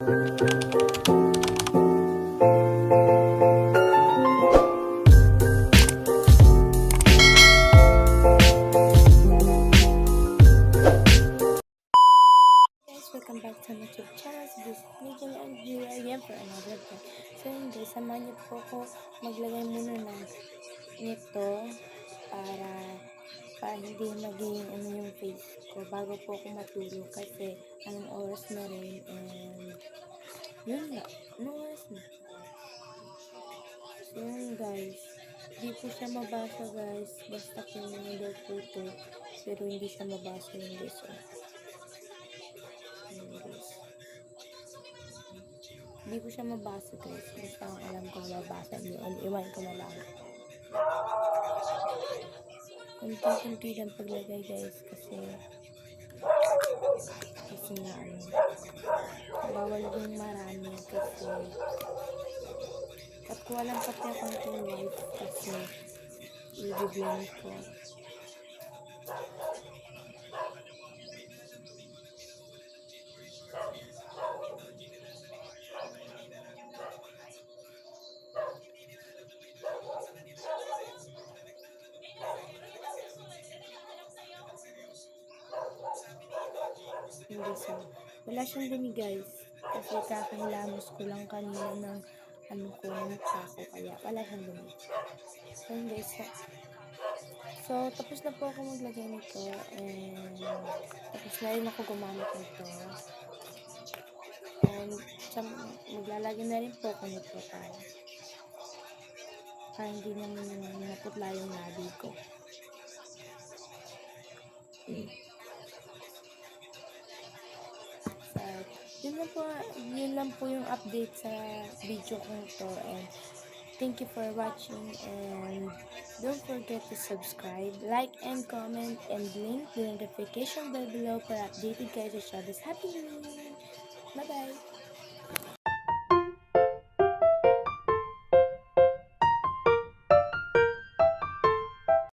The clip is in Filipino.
welcome back to my YouTube channel. So this is Megan and here I am for another vlog. So yun guys, samahan niyo po ako maglagay muna ng nito para hindi maging ano yung face ko bago po ako matulog kasi anong oras na rin and yun nga, anong oras na? Yun guys, hindi po siya mabasa guys, basta po daw po ito pero hindi siya mabasa yung guys. Ayan, guys. Hindi ko siya mabasa guys. Basta alam ko mabasa niyo. Iwan ko na lang. Kunti-kunti lang paglagay guys. Kasi kasi nga ano bawal yung marami kasi at ko alam pati ako itong wife kasi i-blame ko. Hindi siya. Wala siyang dumi guys. Kasi kakahilamos ko lang kanina ng ano ko, ng mukha ko. Kaya wala siyang dumi. So guys. So, tapos na po ako maglagay nito. And tapos na rin ako gumamit nito. And sa, maglalagay na rin po ako nito para para hindi naman maputla yung labi ko. So, yun lang po, yun lang po yung update sa video ko to and thank you for watching and don't forget to subscribe, like and comment and link the notification bell below para updated kayo sa Shadows Happy New Year! Bye-bye!